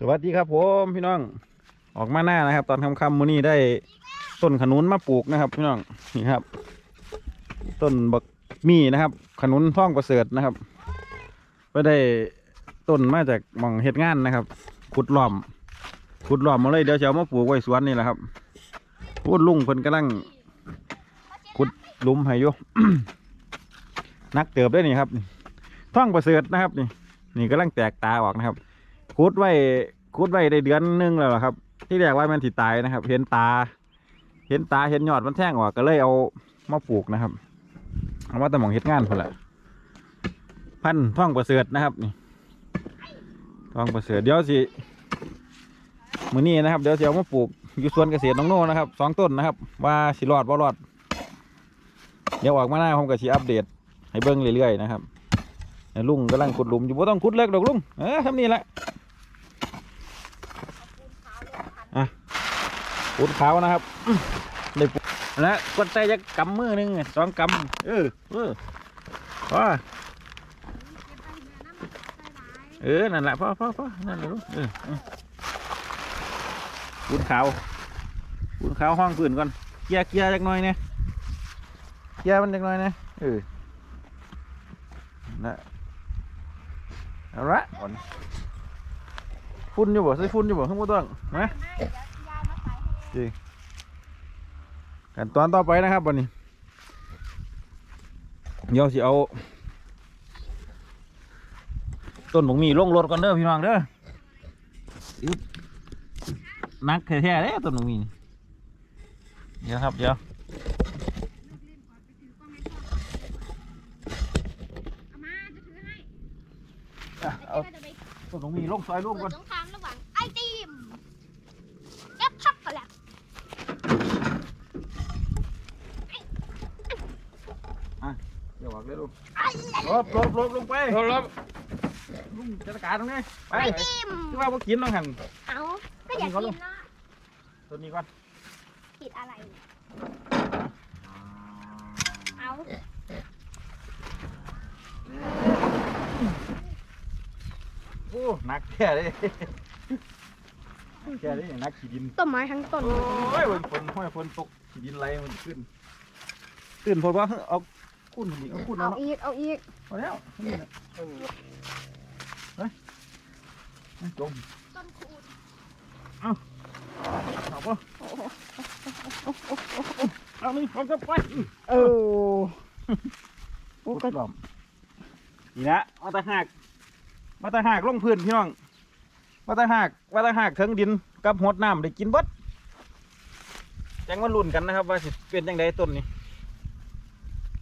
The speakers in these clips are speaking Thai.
สวัสดีครับผมพี่น้องออกมาหน้านะครับ ตอนค่ำๆมื้อนี้ได้ต้นขนุนมาปลูกนะครับ พี่น้องนี่ครับ ต้นบักมี่นะครับ ขนุนท่องประเสริฐนะครับไปได้ต้นมาจากหม่องเฮ็ดงานนะครับขุดหล้อมขุดหล้อมมาเลยเดี๋ยวจะเอามาปลูกไว้สวนนี่แหละครับพูดลุงเพิ่นกำลังขุดหลุมให้ยู่นักเติบได้นี่ครับท่องประเสริฐนะครับ นี่นี่กำลังแตกตาออกนะครับ คุดไว้คุดไว้ได้เดือนหนึงแล้วครับ ที่แรกว่ามันสิตายนะครับ เห็นตา เห็นตาเห็นยอดมันแท่งออกก็เลยเอามาปลูกนะครับเอามาแต่หมองเฮ็ดงานพอละพันท่องประเสริฐนะครับนี่ท่องประเสริฐเดี๋ยวสิมือนี้นะครับเดี๋ยวสิเอามาปลูกอยู่สวนเกษตรน้องโน่นะครับสองต้นนะครับ ว่าสิรอดบ่รอด เดี๋ยวออกมาหน้าผมก็สิอัปเดต ให้เบิ่งเรื่อยๆนะครับลุงกำลังขุดหลุมอยู่บ่ต้องขุดเลิกดอกลุงเออทำนี่แหละ ขุดขาวนะครับอื้อได้ปุ๊บแล้วกดใส่จะกำมือหนึงสองกำเออเออพอเออ นั่นแหละพ่อพ่อพ่อนั่นแหละลูกเออเออขุดขาวขุดขาวห้องพื้นก่อนเกียร์เกียร์จักหน่อยเนี่ยเกียร์มันจักหน่อยเนี่ยเออนะเอาละก่อนฝุ่นอยู่บ่ใส่ฝุ่นอยู่บ่ข้างบนต้องมา จริงขั้นตอนต่อไปนะครับวันนี้เดี๋ยวสิเอา ต้นหมงมีลงรถก่อนเด้อพี่น้องเด้ออึ๊บนักแท้ๆเด้ต้นหมงมีนี่เดี๋ยวครับเดี๋ยวอะเอาต้นหมงมีลงซอยร่วมก่อน สงครามระหว่างไอติมกับช็อกโกแลต เดี๋ยวออกเลยลูก ไอ ล บลบลบลงไปลบลบลุงจัดการตรงนี้ไปติมคือว่าพวกกินต้องหันเอาก็อยากกินเนาะตัวนี้ก่อนผิดอะไรเนี่ยเอาโอ้หนักแค่เลยแค่เลยหนักขี้ดินต้นไม้ทั้งต้นโอ้ยฝนฝนห้อยฝนตกขี้ดินไหลมันขึ้น ขึ้นเพราะว่าเอา คุ้นมันอีกเอาคุ้นเอาเอาเนาะอีก เอาอีก พอแล้วนี่แหละเออเฮ้ยจมต้นคูณเอาปะเอานี่เอากลับไปเออพูดกล่อมนี่นะมาตะหักมาตะหักลงพื้นพี่น้องมาตะหักมาตะหักถึงดินกับหดน้ำได้กินเบดจังมาลุ้นกันนะครับว่าสิเป็นยังไงต้นนี้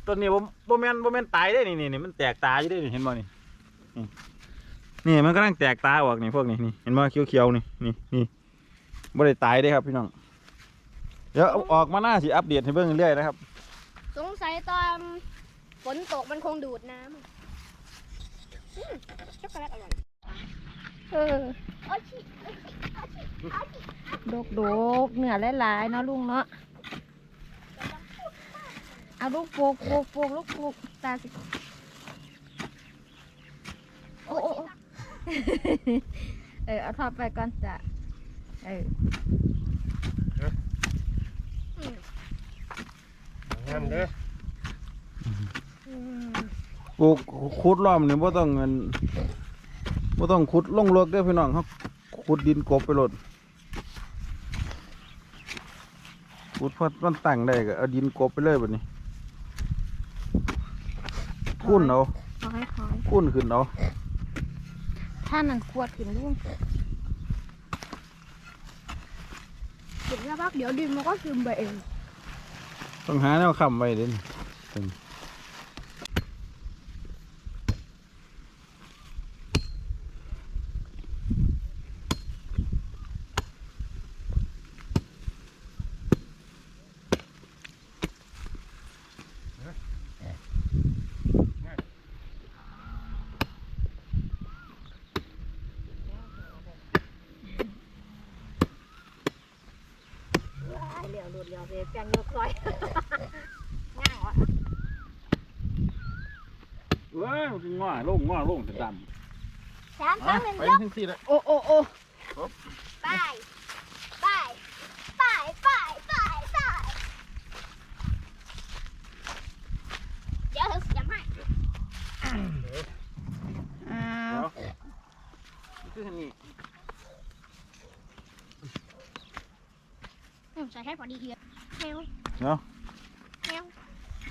ต้นนี้บ่บ่แม่นบ่แม่นตายได้นี่นี่นี่มันแตกตาอยู่ได้นี่เห็นบ่นี่นี่นี่มันกำลังแตกตาออกนี่พวกนี้นี่เห็นบ่เขียวๆนี่นี่นี่บ่ได้ตายได้ครับพี่น้องเดี๋ยวเอาออกมาหน้าสิอัปเดตให้เบิ่งเรื่อยๆนะครับ สงสัยตอนฝนตกมันคงดูดน้ำอืมช็อกโกแลตอร่อยเออโอ้ยชิโอ้ยชิโอ้ยชิโอ้ยชิ ดกดกๆเนื้อหลายๆเนาะลุงเนาะ เอาลูกโปกโปกโปกลูกโปกตาสิโอ้โอ้โอ้ เออเอาทอดไปก่อนจ้ะเออนั่นเด้ออืมปลูกขุดล้อมนี่บ่ต้องเงินบ่ต้องขุดลงเลิกเด้อพี่น้องเขาขุดดินกบไปโลดขุดพอมันตั้งได้ก็เอาดินกบไปเลยบัดนี้ คุ้นเอาขอให้ขอยคุ้นขึ้นเอาถ้านั่นขวดขึ้นลุงเดี๋ยวสักพักเดี๋ยวดินมันก็ซึมไปเองต้องหาแนวค้ำไว้เด่น รถเดียวเดี๋ยวแปลงยกซอยง่ายอะเอ้ยมันง่อลงง่อลงจะดำสามสามหนึ่งยกทั้งสี่เลยโอ้โอ้โอ้ไปไปไปไปไปไปเดี๋ยวเเสียงให้ำอ้าว คือนี่ ส่ให้พอดีเดียวแมวเนาะ แมว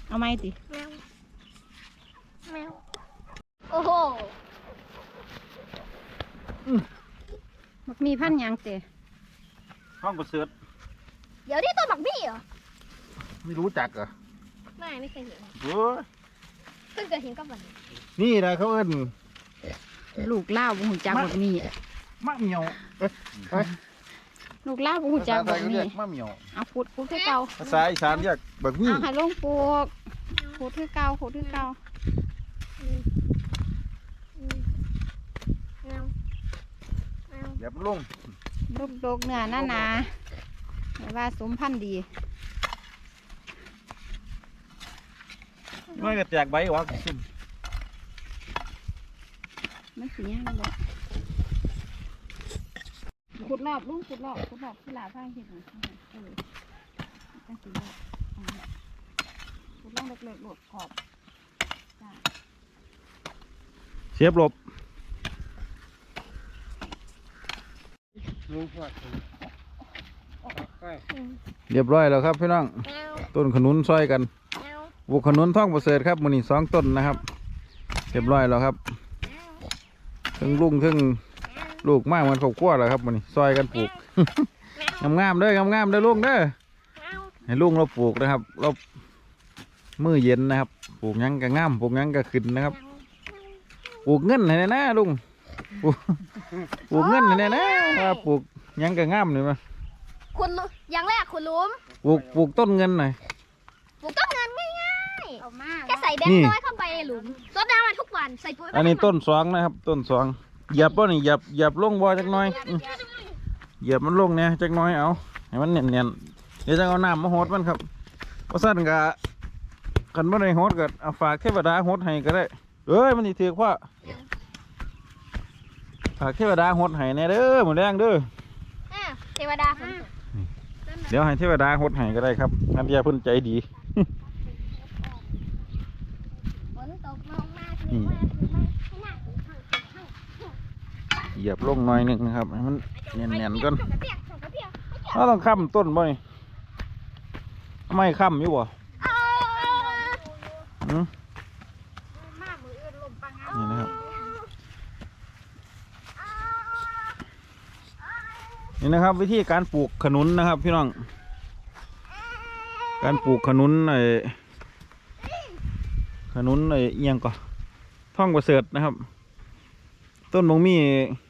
เอาไหมติแมวแมวโอ้โหมักมีพันธุ์หยังเตะห้องประเสริฐเดี๋ยวนี่ต้นบักบี้เหรอไม่รู้จักเหรอไม่ไม่เคยเห็นโอ้ยเพิ่งจะเห็นกับวันนี้นี่นะเขาเอิ้นลูกเล่าวบ่ฮู้จักบักมีมะเหมียวเอ้ยเอ้ย ลูกเล่าวบ่ฮู้ภาจัษากไทบัยกเขามีเรียกมะเหมียวเอาขุดขุดคือเก่าภาษาอีสานเรียกบักมี่เอาให้ลงปลูกขุดคือเก่าขุดคือเก่าอืมอืมแมวแมวอย่ามันลงลูกดกเนื้อหน้าหนาแต่ว่าสมพันธุ์ดีน้อยก็แตกใบออกขึ้นมันสิยังบ่ ขุดรอบลุงขุดรอบขุดรอบที่ลาพาเฮ็ดน่ะเออจังสิรอบอ่าขุดลงเล็กๆโลดขอบจ้าเสียบหลบเรียบร้อยแล้วครับพี่น้อง ต้นขนุนซอยกัน บุกขนุนท่องประเสริฐครับมือนี่สองต้นนะครับ เรียบร้อยแล้วครับทั้งลุงทั้ง ลูกมากเหมันครอบครัวแล้วครับมือนี่ซอยกันปลูกแมวงามๆเด้องามๆเด้อลุงเด้อแมวให้ลุงเราปลูกนะครับ เรามือเย็นนะครับ ปลูกหยังก็งามปลูกหยังก็ขึ้นนะครับ ปลูกเงินให้แน่นะลุงปลูกปลูกเงินให้แน่นะว่าปลูกหยังก็งามเลยมั้ยคุณลุอย่างแรกคุณลุมปลูกปลูกต้นเงินหน่อยปลูกต้นเงินง่ายเอามาๆแค่ใส่แบงนี่ค์น้อยเข้าไปในหลุมรดน้ำมันทุกวันใส่ปุ๋ยอันนี้ต้นสองนะครับ ต้นสอง เหยียบป่ะนี่เหยียบเหยียบลงบ่จักหน่อยอื้อเหยียบมันลงเนี่ยจักหน่อยเอาให้มันเนียนๆเดี๋ยวจะเอาน้ำมาโหดมันครับเพราะสั้นกะกันบ่ได้โหดก็เอาฝากเทวดาโหดให้ก็ได้เอ้ยมันสิถือว่าฝากเทวดาโหดให้แน่เด้อหมดแรงเด้ออะเทวดาฝนตกเดี๋ยวให้เทวดาโหดให้ก็ได้ครับน้ำยาเพิ่นใจดี ฝนตกลงมาถึงมาถึงมาให้หน้าถึงข้างข้าง เห ยียบลงหน่อยหนึงนะครับให้มันเนียนๆก่อนส่งกระเปียกส่งกระเปียกเราต้องค้ำต้นบ่นี่ทำไมค้ำอยู่บ่เอาอืมมามืออื่นลมปังงานี่นะครับนี่นะครับ วิธีการปลูกขนุนนะครับ พี่น้อง การปลูกขนุนไอ้ขนุนไอ้เอียงก่อนท่องประเสริฐนะครับ ต้นบงมีสวัสดี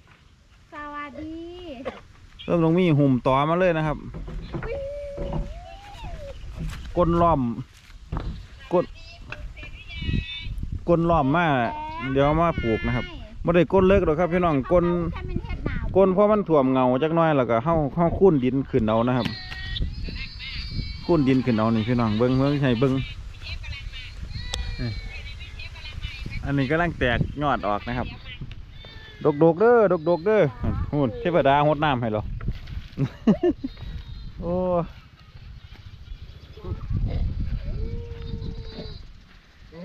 ต้นบงมีหุ่มต่อมาเลยนะครับก้นล้อมก้นก้นล้อมมาเดี๋ยวมาปลูกนะครับไม่ได้ก้นเลิกหรอกครับพี่น้องก้นก้นเพราะมันถ่วมเงาจักหน้อยแล้วก็เฮาเฮาคุ้นดินขึ้นเอานะครับคุ้นดินขึ้นเอานี่พี่น้องเบิ้งเบิ้งให้เบิ้งอันนี้กำลังแตกยอดออกนะครับ ดกดกๆเด้อดกดกๆเด้อหุ่นเทวดาหดน้ำให้เหรอ โอ้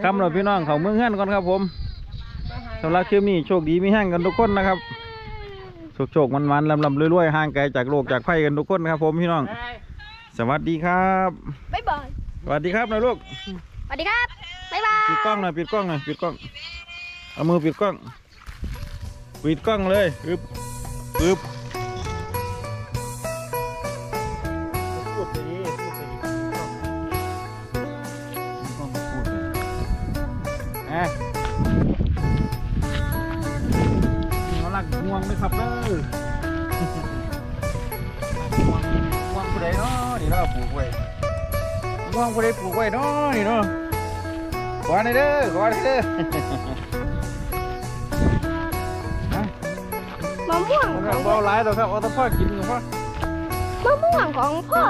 คำเราพี่น้องเขาเมืองเฮือนก่อนครับผมสำหรับคลิปนี้โชคดีมีแห้งกันทุกคนนะครับโชคโชคมันมันลำลำรวยๆห่างไกลจากโลกจากไฟกันทุกคนครับผมพี่น้อง สวัสดีครับบ๊ายบายสวัสดีครับนายลูกสวัสดีครับบ๊ายบายปิดกล้องหน่อยปิดกล้องหน่อยปิดกล้องเอามือปิดกล้องปิดกล้องเลยอึบอึบ อะเอาลักง่วงไหมครับเด้อง่วงง่วงผู้ใดเนาะนี่เราะปลูกไว้ง่วงผู้ใดปลูกไว้เนาะนี่เนาะขอหน่อยเด้อขอหน่อยเด้อมะม่วงเอาเบาหลายดอกครับเอาแต่พ่อกินกับพ่อมะม่วงของพ่อ